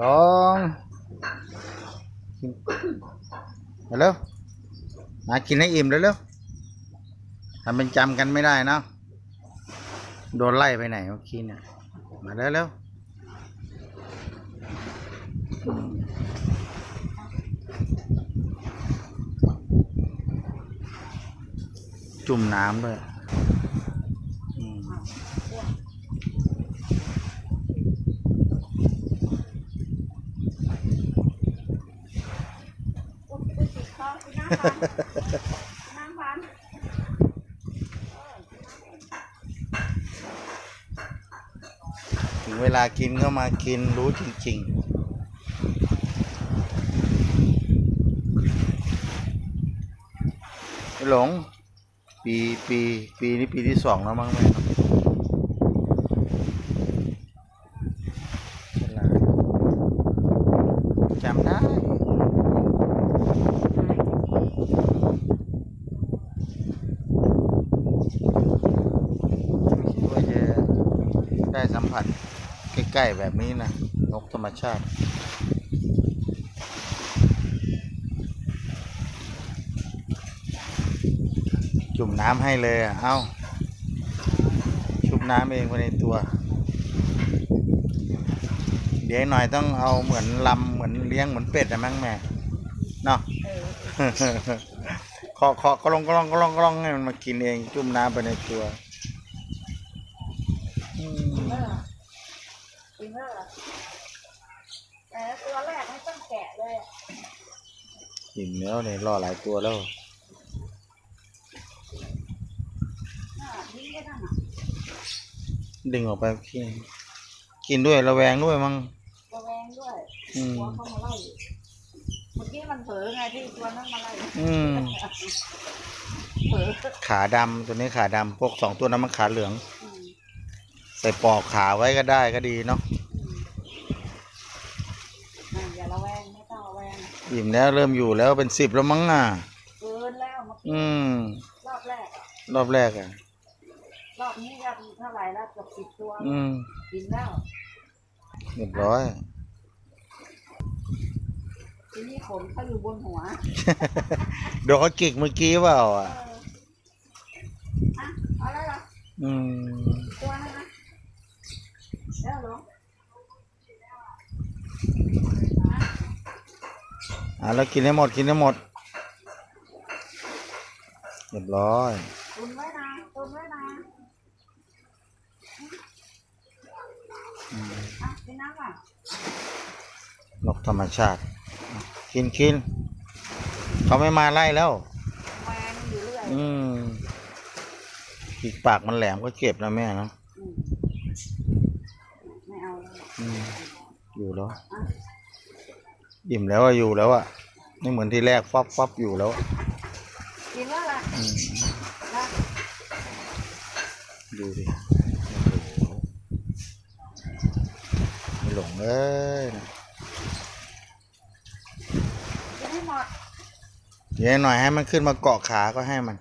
ลองมาเร็วมากินให้อิ่มเร็วๆทำเป็นจำกันไม่ได้นะโดนไล่ไปไหนเมื่อกี้เนี่ย มาเร็วๆจุ่มน้ำด้วยอืม อุ๊ยอุ๊ยติด คอคุณนั่งฟังนั่งฟังถึงเวลากินก็มากินรู้จริงๆไอ้หลง ปีปีปีนี้ปีที่สองแล้วมั้งแม่เนาะฉลาดจำได้ไม่คิดว่าจะ ได้สัมผัสใกล้ๆแบบนี้นะนกธรรมชาติ จุ่มน้ำให้เลยอะเอ้า ชุบน้ำเองไปในตัว เดี๋ยวหน่อยต้องเอาเหมือนลำเหมือนเลี้ยงเหมือนเป็ดนะมั้งแม่เนาะเออเคาะเคาะก็ลองก็ลองก็ลองก็ลองให้มันมากินเอง จุ่มน้ำไปในตัวอืม เออ จริงเหรอแต่ตัวแรกไม่ต้องแกะเลยอะอิ่มแล้วเนี่ยรอหลายตัวแล้วน่าทิ้งไว้นั่นน่ะดึงออกไปกินกินด้วยระแวงด้วยมั้งระแวงด้วยอืมกลัวเขามาไล่เมื่อกี้มันเผลอไงที่ตัวนั้นมาไล่อืมเผลอขาดำตัวนี้ขาดำพวกสองตัวนั้นมันขาเหลืองอืมใส่ปลอกขาไว้ก็ได้ก็ดีเนาะอะอย่าระแวงไม่ต้องระแวง อิ่มแล้วเริ่มอยู่แล้วเป็นสิบแล้วมั้งอะเกินแล้วเมื่อกี้อืม รอบแรกอะรอบแรกอะ รอบนี้ก็เท่าไหร่แล้วเกือบสิบตัวอืมกินแล้วเรียบร้อย ทีนี้ขนเขาอยู่บนหัวโดนเขากิกเมื่อกี้เปล่าเออะ ออะเอาแล้วเหรออืม ตัวนั้นนะเดี๋ยวหลง อะแล้วกินให้หมดกินให้หมดเรียบร้อยตุนไว้นะตุนไว้นะอืมอะกินน้ำอะนกธรรมชาติ กินกินเขาไม่มาไล่แล้วแหวนอยู่เรื่อยอืมอีกปากมันแหลมก็เก็บนะแม่เนาะอืมไม่เอาเลยอืมอยู่แล้ว อะ อิ่มแล้วอะอยู่แล้วอะไม่เหมือนที่แรกฟับฟับอยู่แล้วกินแล้วล่ะอืมนะดูดิโอ้โหไม่หลงเลยนะกินให้หมด เดี๋ยวหน่อยให้มันขึ้นมาเกาะขาก็ให้มัน